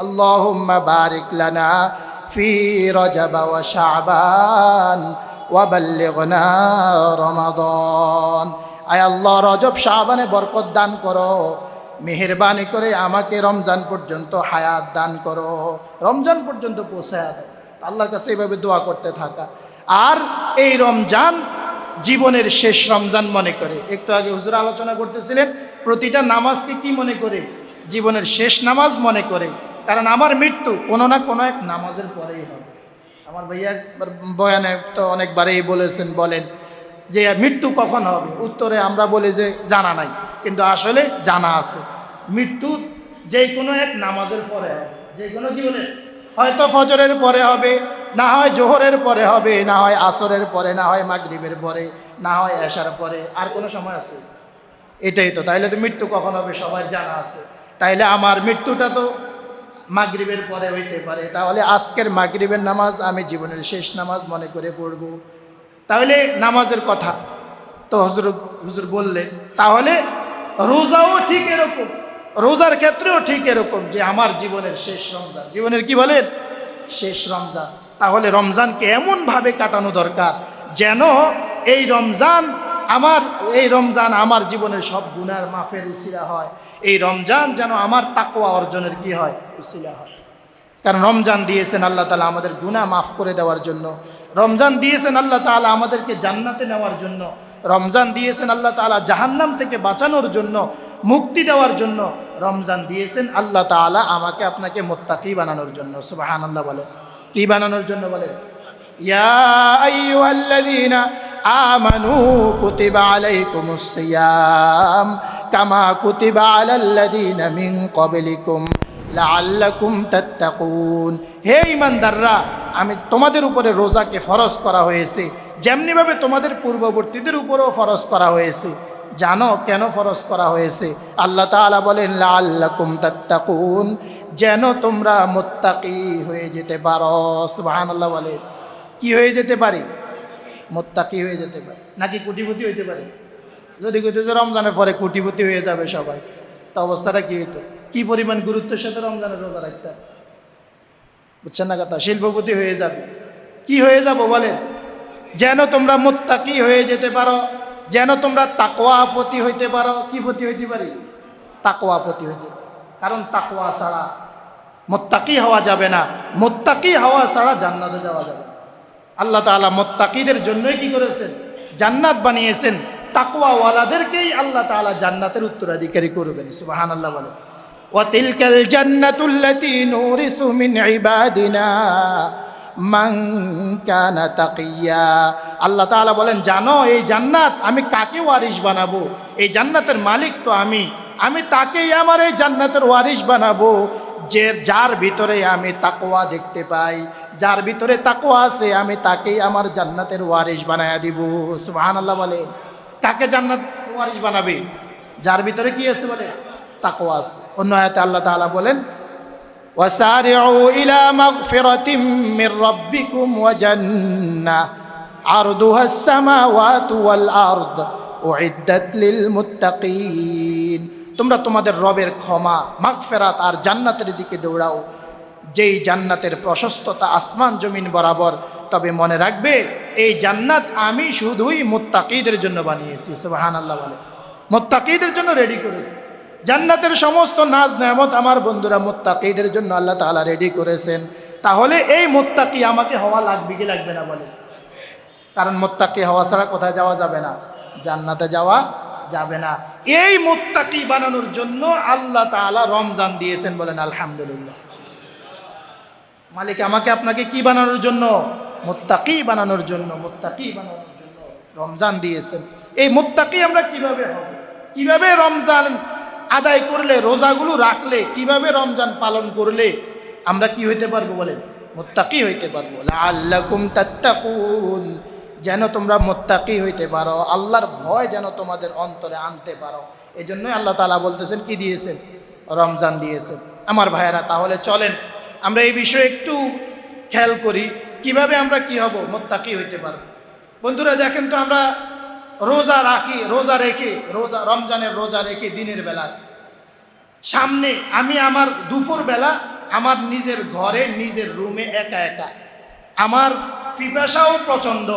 اللهم بارك لنا في رجب وشعبان وبلغنا رمضان আয় আল্লাহ রজব শাহবানে বরকত দান করো মেহরবানি করে আমাকে রমজান পর্যন্ত হায়াত দান করো রমজান পর্যন্ত পৌঁছায় দাও আল্লাহর কাছে এইভাবে দোয়া করতে থাকা আর এই রমজান জীবনের শেষ রমজান মনে করে একটু আগে হুজুর আলোচনা করতেছিলেন প্রতিটা নামাজকে কি মনে করে জীবনের শেষ নামাজ মনে করে কারণ আমার মৃত্যু কোনো না কোনো এক নামাজের পরেই হবে। আমার ভাইয়া বয়ানে তো অনেকবারই বলেছেন, বলেন যে মৃত্যু কখন হবে? উত্তরে আমরা বলি যে জানা নাই, কিন্তু আসলে জানা আছে। মৃত্যু যে কোনো এক নামাজের পরে হবে যে কোনো বলে হয়তো ফজরের পরে হবে, না হয় জোহরের পরে হবে, না হয় আসরের পরে, না হয় মাগরিবের পরে, না হয় এশার পরে, আর কোনো সময় আছে? এটাই তো, তাইলে তো মৃত্যু কখন হবে সবার জানা আছে। তাইলে আমার মৃত্যুটা তো মাগরিবের পরে হইতে পারে। তাহলে আজকের মাগরিবের নামাজ আমি জীবনের শেষ নামাজ মনে করে পড়ব। তাহলে নামাজের কথা তো হজর, হুজুর বললেন, তাহলে রোজাও ঠিক এরকম, রোজার ক্ষেত্রেও ঠিক এরকম যে আমার জীবনের শেষ রমজান। জীবনের কি বলেন? শেষ রমজান। তাহলে রমজানকে এমনভাবে কাটানো দরকার যেন এই রমজান আমার, এই রমজান আমার জীবনের সব গুণার মাফের উসিলা হয়। এই রমজান যেন আমার তাকোয়া অর্জনের কি হয়? হয়। কারণ রমজান দিয়েছেন আল্লাহ তালা আমাদের গুনাহ মাফ করে দেওয়ার জন্য। রমজান দিয়েছেন আল্লাহ তালা আমাদেরকে জান্নাতে নেওয়ার জন্য। রমজান দিয়েছেন আল্লাহ তালা জাহান্নাম থেকে বাঁচানোর জন্য, মুক্তি দেওয়ার জন্য। রমজান দিয়েছেন আল্লাহ তালা আমাকে আপনাকে মোত্তাকি বানানোর জন্য। সুবাহান আল্লাহ বলে। কি বানানোর জন্য বলে? ইয়া আমানু কুতিবা আলাইকুমুস সিয়াম কামা কুতিবা আলাল্লাযীনা মিন ক্বাবলিকুম লাআল্লাকুম তাত্তাকুন। হে ইমানদাররা আমি তোমাদের উপরে রোজাকে ফরজ করা হয়েছে, যেমনিভাবে তোমাদের পূর্ববর্তীদের উপরেও ফরজ করা হয়েছে। জানো কেন ফরজ করা হয়েছে? আল্লাহ তাআলা বলেন, লাআল্লাকুম তাত্তাকুন। যেন তোমরা মোত্তাকি হয়ে যেতে পারো, সুবহানাল্লাহ বলে। কি হয়ে যেতে পারি? মোত্তাকি হয়ে যেতে পারে, নাকি কোটিপতি হইতে পারে? যদি কইতেছে রমজানের পরে কোটিপতি হয়ে যাবে সবাই, তো অবস্থাটা কি হইতো? কি পরিমাণ গুরুত্বের সাথে রমজানের রোজা রাখতাম বুঝছেন না কথা? শিল্পপতি হয়ে যাবে। কি হয়ে যাব বলেন? যেন তোমরা মোত্তাকি হয়ে যেতে পারো, যেন তোমরা তাকোয়াপতি হইতে পারো। কি পতি হইতে পারি? তাকোয়াপতি হইতে কারণ তাকোয়া ছাড়া মোত্তাকি হওয়া যাবে না। মোত্তাকি হওয়া ছাড়া জান্নাতে যাওয়া যাবে। আল্লাহ তাআলা মোত্তাকিদের জন্যই কি করেছেন জান্নাত বানিয়েছেন তাকওয়াওয়ালাদেরকেই আল্লাহ তাআলা জান্নাতের উত্তরাধিকারী করবেন সুবহানাল্লাহ বলে وتلك الجنة التي نورث من عبادنا من كان تقيا আল্লাহ তাআলা বলেন জানো এই জান্নাত আমি কাকে ওয়ারিশ বানাবো এই জান্নাতের মালিক তো আমি আমি তাকেই আমার এই জান্নাতের ওয়ারিশ বানাবো যে যার ভিতরে আমি তাকওয়া দেখতে পাই যার ভিতরে তাকওয়া আছে আমি তাকেই আমার জান্নাতের ওয়ারিশ বানায়া দিব সুবহানাল্লাহ বলে কাকে জান্নাত ওয়ারিশ বানাবে যার ভিতরে কি আছে বলে তাকওয়া আছে অন্য আয়াতে আল্লাহ তাআলা বলেন وسارعوا إلى مغفرة من ربكم وجنة عرضها السماوات والأرض أعدت للمتقين তোমরা তোমাদের রবের ক্ষমা, মাগফেরাত আর জান্নাতের দিকে দৌড়াও। যেই জান্নাতের প্রশস্ততা আসমান জমিন বরাবর, তবে মনে রাখবে, এই জান্নাত আমি শুধুই মোত্তাকিদের জন্য বানিয়েছি। সুবাহান আল্লাহ বলে। মোত্তাকিদের জন্য রেডি করেছি। জান্নাতের সমস্ত নাজ নেমত আমার বন্ধুরা মোত্তাকিদের জন্য আল্লাহ তাআলা রেডি করেছেন। তাহলে এই মোত্তাকি আমাকে হওয়া লাগবে কি লাগবে না বলে? কারণ মোত্তাকি হওয়া ছাড়া কোথায় যাওয়া যাবে না? জান্নাতে যাওয়া যাবে না। এই মোত্তাকি বানানোর জন্য আল্লাহ তাআলা রমজান দিয়েছেন বলেন, আলহামদুলিল্লাহ। মালিক, আমাকে আপনাকে কি বানানোর জন্য? মোত্তাকি বানানোর জন্য, মোত্তাকি বানানোর জন্য রমজান দিয়েছেন। এই মোত্তাকি আমরা কীভাবে হব? কীভাবে রমজান আদায় করলে, রোজাগুলো রাখলে, কীভাবে রমজান পালন করলে আমরা কি হইতে পারব বলেন? মোত্তাকি হইতে পারব। তাত্তাকুন। যেন তোমরা মোত্তাকি হইতে পারো, আল্লাহর ভয় যেন তোমাদের অন্তরে আনতে পারো। এই জন্যই আল্লাহ তালা বলতেছেন, কি দিয়েছেন? রমজান দিয়েছেন। আমার ভাইয়েরা, তাহলে চলেন, আমরা এই বিষয়ে একটু খেয়াল করি, কীভাবে আমরা কি হব, মোত্তাকি হইতে পারব। বন্ধুরা, দেখেন তো আমরা রোজা রাখি, রোজা রেখে, রোজা, রমজানের রোজা রেখে দিনের বেলায়। সামনে আমি আমার দুপুর বেলা আমার নিজের ঘরে, নিজের রুমে একা একা। আমার পিপাসাও প্রচণ্ড।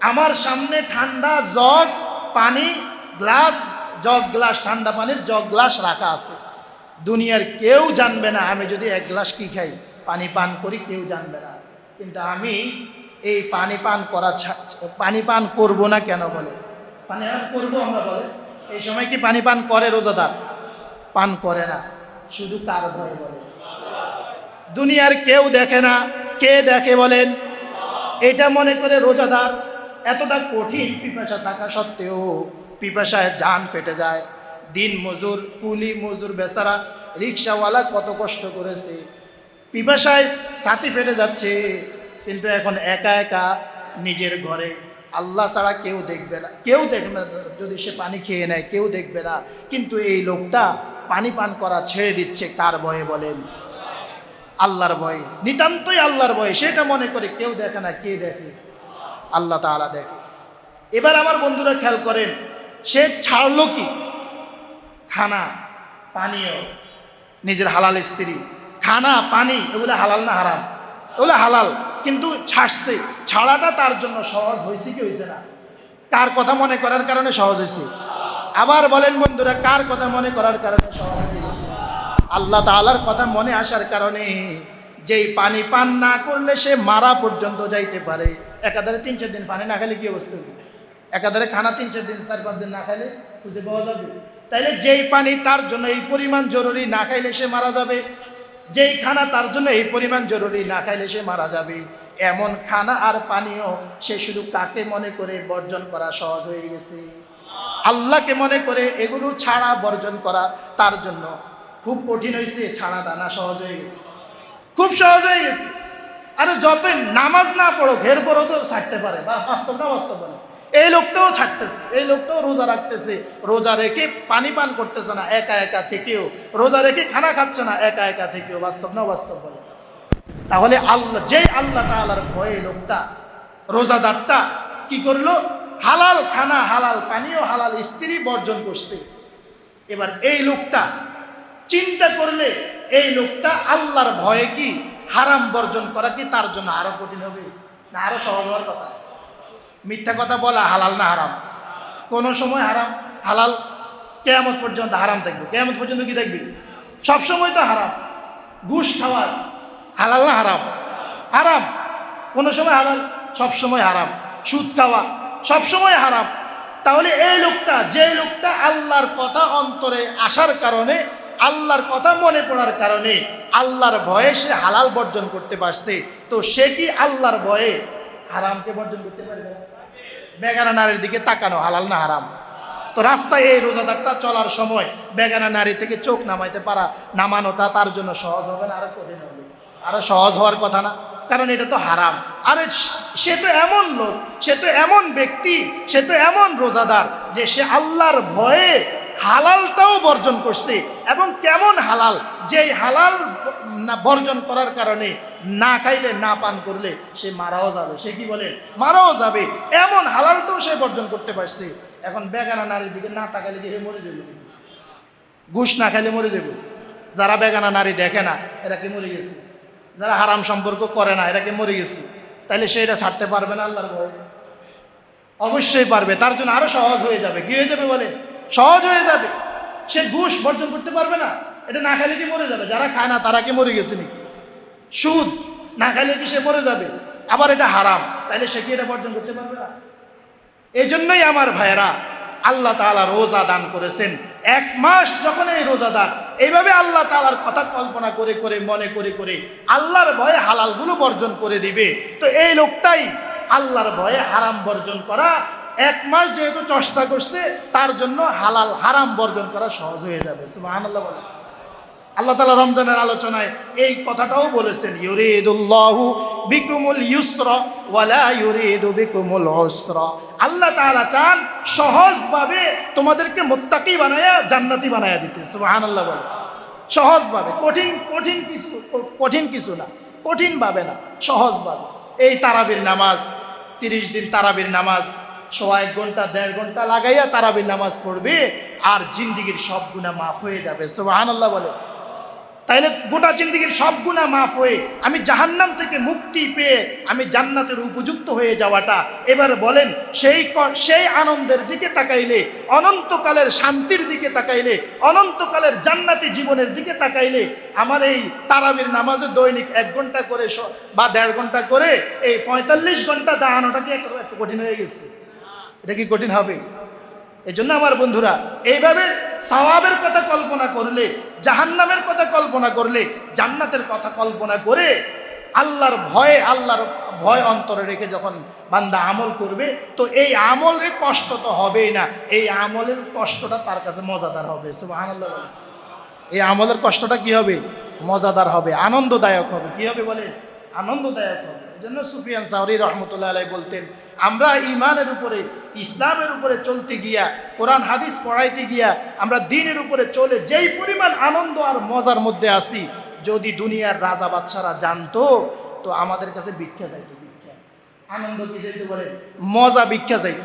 আমার সামনে ঠান্ডা জগ, পানি, গ্লাস, জগ গ্লাস, ঠান্ডা পানির জগ গ্লাস রাখা আছে। দুনিয়ার কেউ জানবে না আমি যদি এক গ্লাস কি খাই। পানি পান করি কেউ জানবে না। কিন্তু আমি এই পানি পান করা পানি পান করব না কেন বলে? পানি পান করব আমরা বলে। এই সময় কি পানি পান করে রোজাদার? পান করে না। শুধু কার ভয়ে বলে। দুনিয়ার কেউ দেখে না। কে দেখে বলেন? এটা মনে করে রোজাদার এতটা কঠিন পিপাসা থাকা সত্ত্বেও পিপাসায় জান ফেটে যায়। দিন মজুর, কুলি মজুর বেচারা রিক্সাওয়ালা কত কষ্ট করেছে। পিপাসায় ছাতি ফেটে যাচ্ছে, কিন্তু এখন একা একা নিজের ঘরে। আল্লাহ ছাড়া কেউ দেখবে না। কেউ দেখবে না যদি সে পানি খেয়ে নেয়, কেউ দেখবে না। কিন্তু এই লোকটা পানি পান করা ছেড়ে দিচ্ছে কার ভয়ে বলেন? আল্লাহর ভয়ে। নিতান্তই আল্লাহর ভয়ে। সেটা মনে করে কেউ দেখে না, কে দেখে? আল্লাহ তাআলা দেখে এবার আমার বন্ধুরা খেয়াল করেন, সে ছাড়লো কি? খানা, পানীয়, নিজের হালাল স্ত্রী। খানা, পানি, এগুলো হালাল না হারাম? এগুলো হালাল, কিন্তু ছাড়ছে। ছাড়াটা তার জন্য সহজ হয়েছে কি হয়েছে না? কার কথা মনে করার কারণে সহজ হয়েছে? আবার বলেন বন্ধুরা, কার কথা মনে করার কারণে সহজ হয়েছে? আল্লাহ তাআলার কথা মনে আসার কারণে যেই পানি পান না করলে সে মারা পর্যন্ত যাইতে পারে। একাধারে তিন, চার দিন পানি না খেলে কি অবস্থা হবে? একাধারে খানা তিন, চার দিন, চার, পাঁচ দিন না খাইলে খুঁজে পাওয়া যাবে। তাইলে যেই পানি তার জন্য এই পরিমাণ জরুরি না খাইলে সে মারা যাবে। যেই খানা তার জন্য এই পরিমাণ জরুরি না খাইলে সে মারা যাবে। এমন খানা আর পানীয় সে শুধু কাকে মনে করে বর্জন করা সহজ হয়ে গেছে। আল্লাহকে মনে করে এগুলো ছাড়া বর্জন করা তার জন্য খুব কঠিন হয়েছে ছাড়া দানা সহজ হয়ে গেছে। খুব সহজ হয়ে গেছে। আরে যতই নামাজ না পড়ো, ঘের পড়ো তো ছাড়তে পারে। বা বাস্তব না বাস্তব বলে। এই লোকটাও ছাড়তেছে, এই লোকটাও রোজা রাখতেছে। রোজা রেখে পানি পান করতেছে না, একা একা থেকেও। রোজা রেখে খানা খাচ্ছে না, একা একা থেকেও। বাস্তব না বাস্তব বলে। তাহলে আল্লাহ যে আল্লাহ তাআলার ভয়ে লোকটা, রোজাদারটা কি করল? হালাল খানা, হালাল পানীয়, হালাল স্ত্রী বর্জন করছে। এবার এই লোকটা চিন্তা করলে এই লোকটা আল্লাহর ভয়ে কি হারাম বর্জন করা কি তার জন্য আরও কঠিন হবে? না, আরও সহজ হওয়ার কথা। মিথ্যা কথা বলা হালাল না হারাম? কোনো সময় হারাম? হালাল? কেয়ামত পর্যন্ত হারাম থাকবে। কেয়ামত পর্যন্ত কি থাকবে? সবসময় তো হারাম। ঘুষ খাওয়া হালাল না হারাম? হারাম। কোনো সময় হালাল, সব সময় হারাম। সুদ খাওয়া, সব সময় হারাম। তাহলে এই লোকটা যে লোকটা আল্লাহর কথা অন্তরে আসার কারণে আল্লাহর কথা মনে পড়ার কারণে আল্লাহর ভয়ে সে হালাল বর্জন করতে পারছে। তো সে কি আল্লাহর ভয়ে হারামকে বর্জন করতে পারবে। বেগানা নারীর দিকে তাকানো, হালাল না হারাম? তো রাস্তায় এই রোজাদারটা চলার সময় বেগানা নারী থেকে চোখ নামাইতে পারা, নামানোটা তার জন্য সহজ হবে না, আরও কঠিন হবে। আরও সহজ হওয়ার কথা না, কারণ এটা তো হারাম। আরে সে তো এমন লোক, সে তো এমন ব্যক্তি, সে তো এমন রোজাদার যে সে আল্লাহর ভয়ে হালালটাও বর্জন করছে এবং কেমন হালাল? যেই হালাল বর্জন করার কারণে না খাইলে, না পান করলে সে মারাও যাবে। সে কি বলে? মারাও যাবে। এমন হালালটাও সে বর্জন করতে পারছে। এখন বেগানা নারীর দিকে না তাকালে কি মরে যাবে? ঘুষ না খাইলে মরে যাবে? যারা বেগানা নারী দেখে না, এরা কি মরে গেছে? যারা হারাম সম্পর্ক করে না, এরা কি মরে গেছে? তাইলে সে এটা ছাড়তে পারবে না আল্লাহর ভয়ে? অবশ্যই পারবে। তার জন্য আরও সহজ হয়ে যাবে। কি হয়ে যাবে বলেন? সহজ হয়ে যাবে। সে ঘুষ বর্জন করতে পারবে না। এটা না খাইলে কি মরে যাবে? যারা খায় না, তারা কি মরে গেছে নাকি? সুদ না খাইলে কি সে মরে যাবে? আবার এটা হারাম। তাইলে সে কি এটা বর্জন করতে পারবে না? এই জন্যই আমার ভাইয়েরা, আল্লাহ তাআলা রোজা দান করেছেন। এক মাস যখন এই রোজাদার, এইভাবে আল্লাহ তালার কথা কল্পনা করে করে, মনে করে করে আল্লাহর ভয়ে হালালগুলো বর্জন করে দিবে। তো এই লোকটাই আল্লাহর ভয়ে হারাম বর্জন করা এক মাস যেহেতু চেষ্টা করছে, তার জন্য হালাল, হারাম বর্জন করা সহজ হয়ে যাবে। বলে আল্লাহ তালা রমজানের আলোচনায় এই কথাটাও বলেছেন বিকুমুল ইউসরা ওয়ালা উসরা। আল্লাহ তাআলা চান সহজভাবে তোমাদেরকে মোত্তাকি বানায়া, জান্নাতি বানায়া দিতে। সুবহানাল্লাহ বলে সহজভাবে, কঠিন কঠিন কিছু কঠিন কিছু না কঠিন ভাবে না, সহজভাবে। এই তারাবির নামাজ, তিরিশ দিন তারাবির নামাজ সোয়া ঘণ্টা, দেড় ঘণ্টা লাগাইয়া তারাবির নামাজ পড়বে আর জিন্দিগির সব গুণা মাফ হয়ে যাবে। সুবহানাল্লাহ বলে। তাইলে গোটা জিন্দিগির সব গুণা মাফ হয়ে আমি জাহান্নাম থেকে মুক্তি পেয়ে আমি জান্নাতের উপযুক্ত হয়ে যাওয়াটা। এবার বলেন, সেই সেই আনন্দের দিকে তাকাইলে, অনন্তকালের শান্তির দিকে তাকাইলে, অনন্তকালের জান্নাতি জীবনের দিকে তাকাইলে আমার এই তারাবির নামাজে দৈনিক এক ঘণ্টা করে বা দেড় ঘণ্টা করে এই পঁয়তাল্লিশ ঘণ্টা দাঁড়ানোটা কি এত কঠিন হয়ে গেছে। এটা কি কঠিন হবে? এই জন্য আমার বন্ধুরা, এইভাবে সওয়াবের কথা কল্পনা করলে, জাহান্নামের কথা কল্পনা করলে, জান্নাতের কথা কল্পনা করে আল্লাহর ভয়ে, আল্লাহর ভয় অন্তরে রেখে যখন বান্দা আমল করবে, তো এই আমলের কষ্ট তো হবেই না। এই আমলের কষ্টটা তার কাছে মজাদার হবে। বলেন। এই আমলের কষ্টটা কি হবে? মজাদার হবে, আনন্দদায়ক হবে। কি হবে বলে আনন্দদায়ক হবে। জন্য সুফিয়ান সাহরি রহমতুল্লাহ আলাই বলতেন, আমরা ইমানের উপরে, ইসলামের উপরে চলতে গিয়া, কোরআন, হাদিস পড়াইতে গিয়া, আমরা দিনের উপরে চলে যেই পরিমাণ আনন্দ আর মজার মধ্যে আসি যদি দুনিয়ার রাজা বাচ্চারা জানতো, তো আমাদের কাছে ভিক্ষা যাইতো আনন্দ কি যাইতে বলে মজা ভিক্ষা যাইতো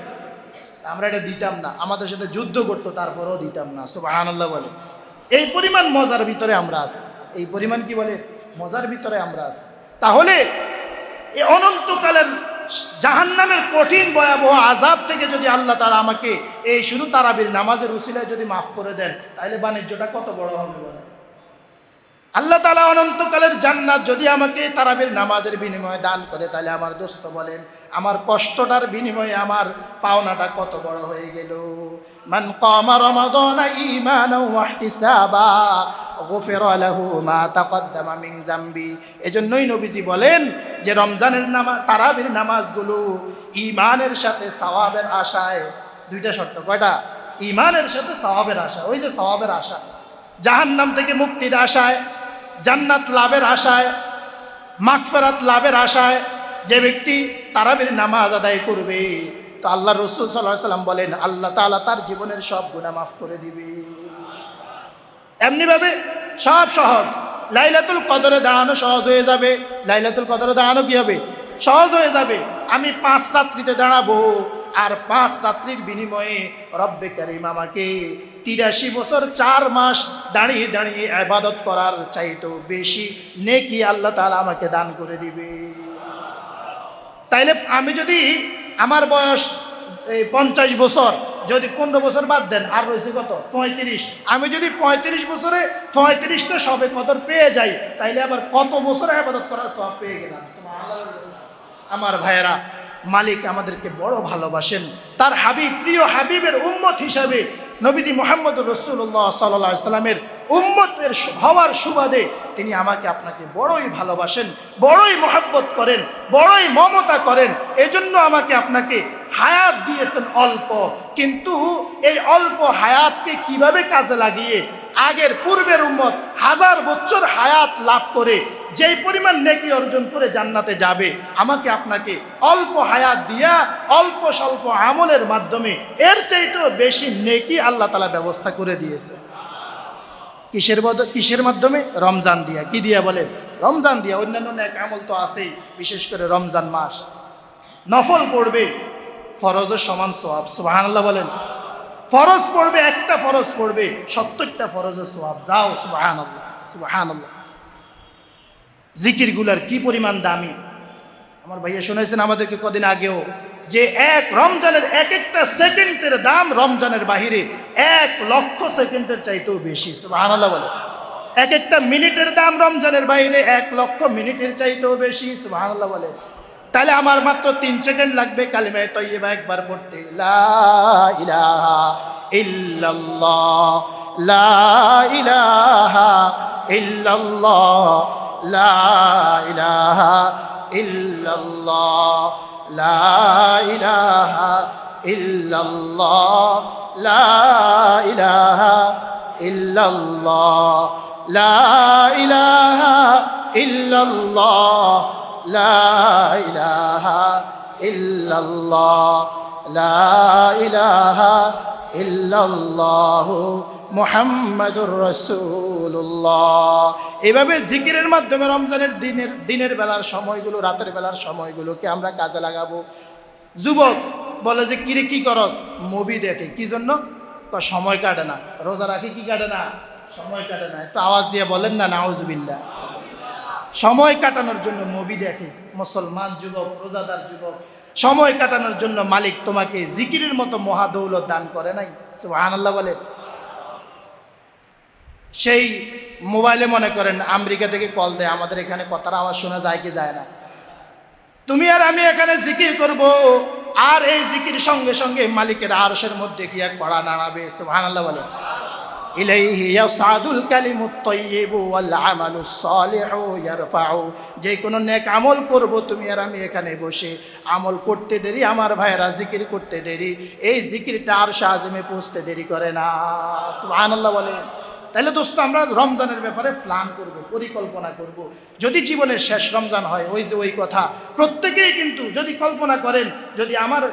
আমরা এটা দিতাম না, আমাদের সাথে যুদ্ধ করতো, তারপরেও দিতাম না সব আনন্দ বলে। এই পরিমাণ মজার ভিতরে আমরা আছি, এই পরিমাণ কি বলে? মজার ভিতরে আমরা আছি। তাহলে এই অনন্তকালের জাহান্নামের কঠিন ভয়াবহ আজাব থেকে যদি আল্লাহ তারা আমাকে এই শুধু তারাবির নামাজের উসিলায় যদি মাফ করে দেন, তাহলে বাণিজ্যটা কত বড় হবে আল্লাহ তালা অনন্তকালের জান্নাত যদি আমাকে তারাবির নামাজের বিনিময়ে দান করে, তাহলে আমার দোস্ত বলেন, আমার কষ্টটার বিনিময়ে আমার পাওনাটা কত বড় হয়ে গেল। মান কামা রমাদানা ঈমানাও ওয়া ইহতিসাবা লাহু মা তাকদ্দামা মিন যামবি। এজন্যই নবীজি বলেন যে, রমজানের নামাজ তারাবির নামাজগুলো ঈমানের সাথে সওয়াবের আশায়, দুইটা শর্ত, কয়টা? ঈমানের সাথে সওয়াবের আশা, ওই যে সওয়াবের আশা। জাহান্নাম থেকে মুক্তির আশায় জান্নাত লাভের আশায়, মাগফেরাত লাভের আশায় যে ব্যক্তি তারাবির নামাজ আদায় করবে। তো আল্লাহ রসুল সাল্লাহ সাল্লাম বলেন, আল্লাহ তাআলা তার জীবনের সব গুণা মাফ করে দিবে। এমনিভাবে সব সহজ। লাইলাতুল কদরে দাঁড়ানো সহজ হয়ে যাবে। লাইলাতুল কদরে দাঁড়ানো কি হবে? সহজ হয়ে যাবে। আমি পাঁচ রাত্রিতে দাঁড়াবো। আর পাঁচ রাত্রির বিনিময়ে রব্বে করিম আমাকে তিরাশি বছর চার মাস দাঁড়িয়ে দাঁড়িয়ে আবাদত করার চাইতেও বেশি নেকি আল্লাহ তাআলা আমাকে দান করে দিবে। তাইলে আমি যদি আমার বয়স, এই পঞ্চাশ বছর, যদি পনেরো বছর বাদ দেন, আর রয়েছে কত? পঁয়ত্রিশ। আমি যদি পঁয়ত্রিশ বছরে পঁয়ত্রিশটা সবে কদর পেয়ে যাই, তাইলে আবার কত বছরে আবাদত করার সব পেয়ে গেলাম। আমার ভাইয়েরা মালিক আমাদেরকে বড় ভালোবাসেন। তার হাবিব, প্রিয় হাবিবের উম্মত হিসাবে নবীজি মোহাম্মদ রসুল্লাহ সাল্লা সাল্লামের উম্মতের হওয়ার সুবাদে তিনি আমাকে আপনাকে বড়ই ভালোবাসেন, বড়ই মহাব্বত করেন, বড়ই মমতা করেন। এজন্য আমাকে আপনাকে হায়াত দিয়েছেন অল্প। কিন্তু এই অল্প হায়াতকে কীভাবে কাজে লাগিয়ে আগের পূর্বের উম্মত হাজার বছর হায়াত লাভ করে, যেই পরিমাণ নেকি অর্জন করে জান্নাতে যাবে, আমাকে আপনাকে অল্প হায়াত দিয়া, অল্প স্বল্প আমলের মাধ্যমে এর চাইতেও বেশি নেকি আল্লাহ তালা ব্যবস্থা করে দিয়েছে। কিসের কিসের মাধ্যমে? রমজান দিয়া। কি দিয়া বলেন? রমজান দিয়া। অন্যান্য নেক আমল তো আছেই, বিশেষ করে রমজান মাস। নফল পড়বে, ফরজের সমান সোয়াব সুবাহান্লাহ বলেন। ফরজ পড়বে, একটা ফরজ পড়বে, সত্তরটা ফরজের সোয়াব যাও সুবাহান আল্লাহ সুবাহান জিকিরগুলার কি পরিমাণ দামি? আমার ভাইয়া শুনেছেন আমাদেরকে কদিন আগেও যে এক রমজানের এক একটা সেকেন্ডের দাম রমজানের বাহিরে এক লক্ষ সেকেন্ডের চাইতেও বেশি, সুবহানাল্লাহ বলে। এক একটা মিনিটের দাম রমজানের বাইরে এক লক্ষ মিনিটের চাইতেও বেশি, সুবহানাল্লাহ বলে। তাহলে আমার মাত্র তিন সেকেন্ড লাগবে কালিমায় তৈবা একবার পড়তে। লা ইলাহা ইল্লাল্লাহ মুহাম্মাদুর রাসূলুল্লাহ। এভাবে জিকিরের মাধ্যমে রমজানের দিনের দিনের বেলার সময়গুলো, রাতের বেলার সময়গুলোকে আমরা কাজে লাগাবো। যুবক বলে যে, কিরে, কি করস? মুভি দেখে। কি জন্য? সময় কাটে না। রোজা রাখি কি কাটে না? সময় কাটে না। একটু আওয়াজ দিয়ে বলেন না, নাউজুবিল্লাহ। সময় কাটানোর জন্য নবী দেখে, মুসলমান যুবক, রোজাদার যুবক, সময় কাটানোর জন্য মালিক তোমাকে জিকিরের মতো মহাদৌলত দান করে নাই? সুবহানাল্লাহ বলে সেই মোবাইলে মনে করেন, আমেরিকা থেকে কল দেয়, আমাদের এখানে কথার আওয়াজ শোনা যায় কি যায় না। তুমি আর আমি এখানে জিকির করব, আর এই জিকির সঙ্গে সঙ্গে মালিকের আরশের মধ্যে গিয়া কড়া নাড়াবে, সুবহানাল্লাহ বলে ইলাইহি ইয়াসাদুল কালিমুত তাইয়্যিবু ওয়াল আমালুস সালিহু যে কোনো নেক আমল করব তুমি আর আমি এখানে বসে। আমল করতে দেরি, আমার ভাইয়েরা জিকির করতে দেরি। এই জিকিরটা আর আজমে পৌঁছতে দেরি করে না। সুবহানাল্লাহ বলে তাহলে দোস্ত, আমরা রমজানের ব্যাপারে প্ল্যান করব, পরিকল্পনা করব। যদি জীবনের শেষ রমজান হয়, ওই যে ওই কথা। প্রত্যেকেই কিন্তু যদি কল্পনা করেন, যদি আমার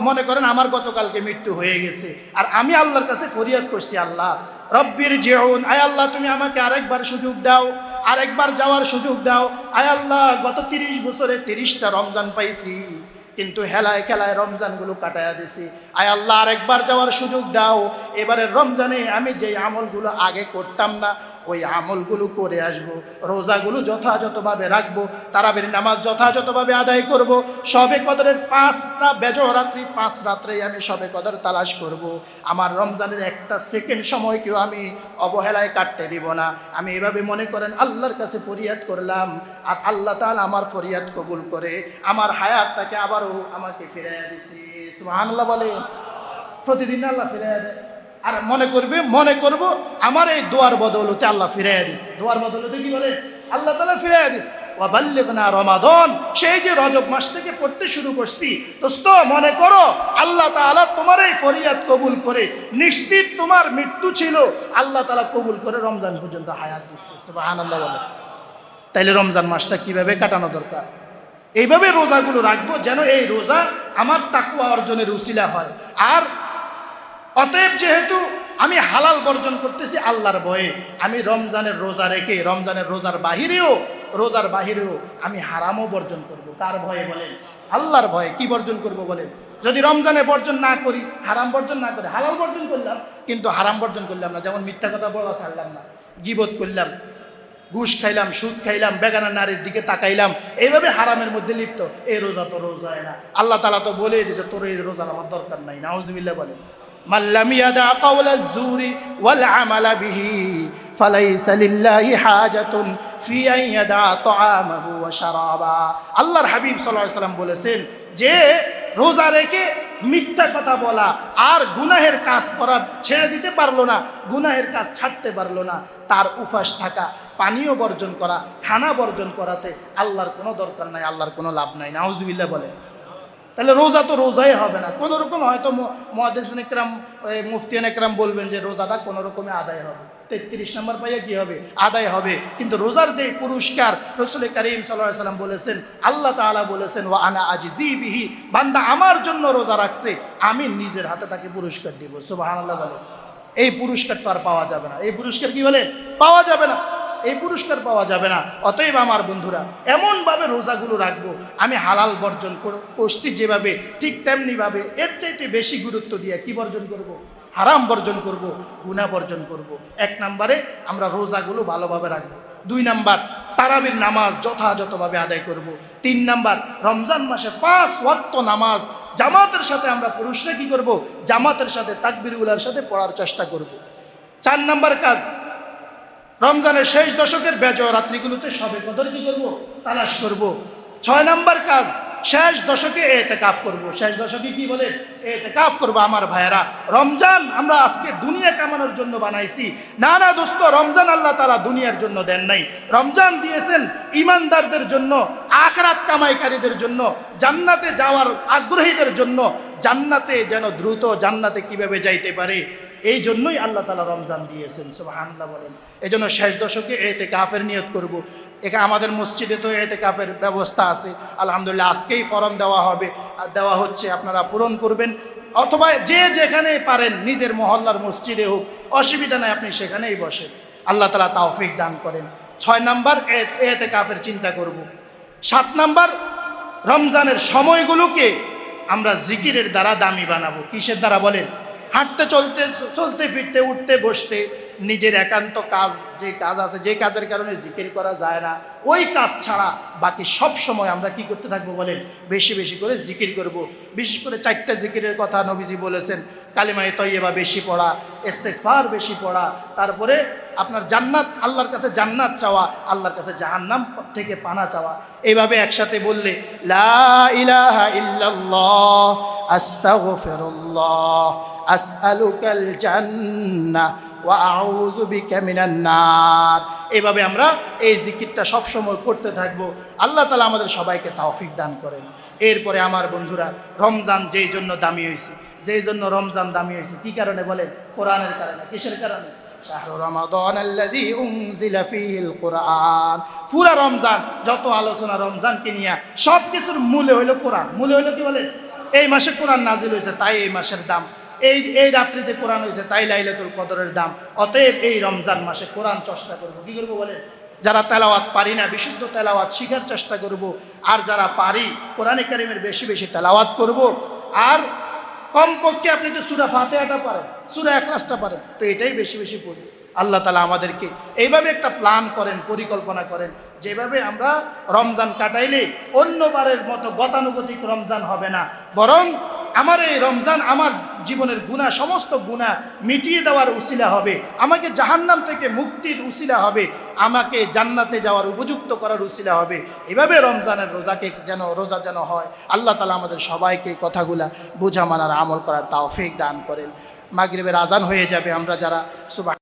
মনে করেন আমার গতকালকে মৃত্যু হয়ে গেছে। আর আমি আল্লাহর কাছে ফরিয়াদ করছি, আল্লাহ রব্বির জেউন। আয় আল্লাহ, তুমি আমাকে আরেকবার সুযোগ দাও, আরেকবার যাওয়ার সুযোগ দাও। আয় আল্লাহ, গত তিরিশ বছরে তিরিশটা রমজান পাইছি, কিন্তু হেলায় খেলায় রমজানগুলো কাটায়া দিছি। আয় আল্লাহ, আরেকবার যাওয়ার সুযোগ দাও। এবারে রমজানে আমি যে আমলগুলো আগে করতাম না ওই আমলগুলো করে আসব, রোজাগুলো যথাযথভাবে রাখব, তারাবের নামাজ যথাযথভাবে আদায় করব সবে কদরের পাঁচটা বেজ রাত্রি, পাঁচ রাত্রেই আমি সবে কদর তালাশ করব। আমার রমজানের একটা সেকেন্ড সময়কেও আমি অবহেলায় কাটতে দিব না। আমি এভাবে মনে করেন, আল্লাহর কাছে ফরিয়াদ করলাম, আর আল্লাহ তাআলা আমার ফরিয়াদ কবুল করে, আমার হায়াতটাকে আবারও আমাকে ফিরাইয়া দিছি। সুবহানাল্লাহ বলে প্রতিদিন আল্লাহ ফিরাইয়া দেয়। আর মনে করবে, মনে করব, আমার এই দোয়ার বদৌলতে আল্লাহ ফিরাইয়া দিছে। দোয়ার বদৌলতে কি বলে? আল্লাহ তালা ফিরাইয়া দিস ওয়াবাল্লিগনা রমাদন, সেই যে রজব মাস থেকে পড়তে শুরু করছি, দোস্ত, মনে করো, আল্লাহ তাআলা তোমার এই ফরিয়াদ কবুল করে, নিশ্চিত তোমার মৃত্যু ছিল, আল্লাহ তাআলা কবুল করে রমজান পর্যন্ত হায়াত দিচ্ছে সুবহানাল্লাহ বলে। তাইলে রমজান মাসটা কীভাবে কাটানো দরকার? এইভাবে রোজাগুলো রাখব যেন এই রোজা আমার তাকুয়া অর্জনের উসিলা হয়। আর অতএব যেহেতু আমি হালাল বর্জন করতেছি আল্লাহর ভয়ে, আমি রমজানের রোজা রেখে, রমজানের রোজার বাহিরেও রোজার বাহিরেও আমি হারামও বর্জন করব। কার ভয়ে বলেন? আল্লাহর ভয়ে। কি বর্জন করব বলেন? যদি রমজানে বর্জন না করি, হারাম বর্জন না করি, হালাল বর্জন করলাম, কিন্তু হারাম বর্জন করলাম না। যেমন মিথ্যা কথা বলা ছাড়লাম না গিবোধ করলাম, ঘুষ খাইলাম, সুদ খাইলাম, বেগানা নারীর দিকে তাকাইলাম, এইভাবে হারামের মধ্যে লিপ্ত। এই রোজা তো রোজা না। আল্লাহ তালা তো বলে দিয়েছে, তোর এই রোজার আমার দরকার নাই। নাউজুবিল্লাহ বলে মাল্লাম ইয়াদা বলেছেন যে রোজা রেখে মিথ্যা কথা বলা আর গুনাহের কাজ করা ছেড়ে দিতে পারল না, গুনাহের কাজ ছাড়তে পারল না, তার উপাস থাকা, পানীয় বর্জন করা, খানা বর্জন করাতে আল্লাহর কোনো দরকার নাই, আল্লাহর কোনো লাভ নাই। নাউজুবিল্লাহ বলে তাহলে রোজা তো রোজাই হবে না। কোনো রকম হয়তো মহাদেশন একরাম মুফতিয়ান একরাম বলবেন যে রোজাটা কোনো রকমে আদায় হবে। তেত্রিশ নম্বর পাইয়া কি হবে? আদায় হবে। কিন্তু রোজার যে পুরস্কার রসুল করিম সাল্লাহ সাল্লাম বলেছেন, আল্লাহ তাআলা বলেছেন ও আনা আজি বিহি, বান্দা আমার জন্য রোজা রাখছে, আমি নিজের হাতে তাকে পুরস্কার দিব। সুবাহ আল্লাহ বলে। এই পুরস্কার তো আর পাওয়া যাবে না। এই পুরস্কার কি বলে? পাওয়া যাবে না। এই পুরস্কার পাওয়া যাবে না অতএব আমার বন্ধুরা, এমনভাবে রোজাগুলো রাখব, আমি হালাল বর্জন কর- করছি যেভাবে, ঠিক তেমনিভাবে এর চাইতে বেশি গুরুত্ব দিয়ে কি বর্জন করব। হারাম বর্জন করব গুণা বর্জন করব। এক নম্বরে আমরা রোজাগুলো ভালোভাবে রাখব দুই নাম্বার, তারাবির নামাজ যথাযথভাবে আদায় করব। তিন নাম্বার, রমজান মাসে পাঁচ ওয়াক্ত নামাজ, জামাতের সাথে আমরা পুরুষরা কি করব জামাতের সাথে তাকবির উলার সাথে পড়ার চেষ্টা করব। চার নাম্বার কাজ রমজানের শেষ দশকের বেজয় রাত্রিগুলোতে সবে কদর কি করব? তালাশ করব। ছয় নাম্বার কাজ, শেষ দশকে এতে কাফ করব। শেষ দশকে কি বলে? এতে কাফ করব আমার ভাইয়েরা। রমজান আমরা আজকে দুনিয়া কামানোর জন্য বানাইছি। না না দোস্ত, রমজান আল্লাহ তারা দুনিয়ার জন্য দেন নাই। রমজান দিয়েছেন ইমানদারদের জন্য, আখরাত কামাইকারীদের জন্য, জান্নাতে যাওয়ার আগ্রহীদের জন্য। জান্নাতে যেন দ্রুত জান্নাতে কীভাবে যাইতে পারে? এই জন্যই আল্লাহ তালা রমজান দিয়েছেন, সুবহানাল্লাহ বলেন। এই জন্য শেষ দশকে এতে কাফের নিয়ত করব। এখানে আমাদের মসজিদে তো এতে কাফের ব্যবস্থা আছে। আলহামদুলিল্লাহ আজকেই ফরম দেওয়া হবে। আর দেওয়া হচ্ছে আপনারা পূরণ করবেন। অথবা যে যেখানে পারেন, নিজের মহল্লার মসজিদে হোক, অসুবিধা নাই, আপনি সেখানেই বসেন। আল্লাহ তালা তাওফিক দান করেন। ছয় নাম্বার, এতে কাফের চিন্তা করব। সাত নাম্বার, রমজানের সময়গুলোকে আমরা জিকিরের দ্বারা দামি বানাবো। কিসের দ্বারা বলেন? হাঁটতে চলতে চলতে, ফিরতে, উঠতে, বসতে, নিজের একান্ত কাজ, যে কাজ আছে, যে কাজের কারণে জিকির করা যায় না, ওই কাজ ছাড়া বাকি সব সময় আমরা কি করতে থাকব বলেন? বেশি বেশি করে জিকির করব। বিশেষ করে চারটা জিকিরের কথা নবীজি বলেছেন, কালিমায় তৈয়বা বেশি পড়া, ইস্তেগফার বেশি পড়া, তারপরে আপনার জান্নাত, আল্লাহর কাছে জান্নাত চাওয়া, আল্লাহর কাছে জাহান্নাম থেকে পানা চাওয়া। এইভাবে একসাথে বললে, লা আমরা এই জিকিরটা সবসময় করতে থাকব। আল্লাহ তালা আমাদের সবাইকে তাওফিক দান করেন। এরপরে আমার বন্ধুরা, রমজান যেই জন্য দামি হয়েছে যেই জন্য রমজান দামি হয়েছে কি কারণে বলেন? কোরআনের কারণে, কিসের কারণে? শাহরু রমাদান আল্লাযী উনজিলা ফীহিল কোরআন। পুরা রমজান, যত আলোচনা রমজানকে নিয়ে সব কিছুর মূলে হইল কোরআন। মূলে হইল কি বলে এই মাসে কোরআন নাজিল হয়েছে, তাই এই মাসের দাম। এই এই রাত্রিতে কোরআন হয়েছে, তাই লাইলাতুল কদরের দাম। অতএব এই রমজান মাসে কোরআন চর্চা করব। কি করব বলে যারা তেলাওয়াত পারি না, বিশুদ্ধ তেলাওয়াত শিখার চেষ্টা করব। আর যারা পারি, কোরআনে কারিমের বেশি বেশি তেলাওয়াত করব। আর কমপক্ষে আপনি একটু সুরা ফাতেহাটা পারেন, সুরা একলাসটা পারেন, তো এটাই বেশি বেশি পড়ি। আল্লাহ তালা আমাদেরকে এইভাবে একটা প্ল্যান করেন, পরিকল্পনা করেন, যেভাবে আমরা রমজান কাটাইলে অন্যবারের মতো গতানুগতিক রমজান হবে না। বরং আমার এই রমজান আমার জীবনের গুণা, সমস্ত গুণা মিটিয়ে দেওয়ার উসিলা হবে। আমাকে জাহান্নাম থেকে মুক্তির উসিলা হবে। আমাকে জান্নাতে যাওয়ার উপযুক্ত করার উসিলা হবে। এভাবে রমজানের রোজাকে যেন, রোজা যেন হয়। আল্লাহ তালা আমাদের সবাইকে কথাগুলা বোঝা মানার আমল করার তাওফিক দান করেন। মাগরিবের আজান হয়ে যাবে আমরা যারা সুবাহ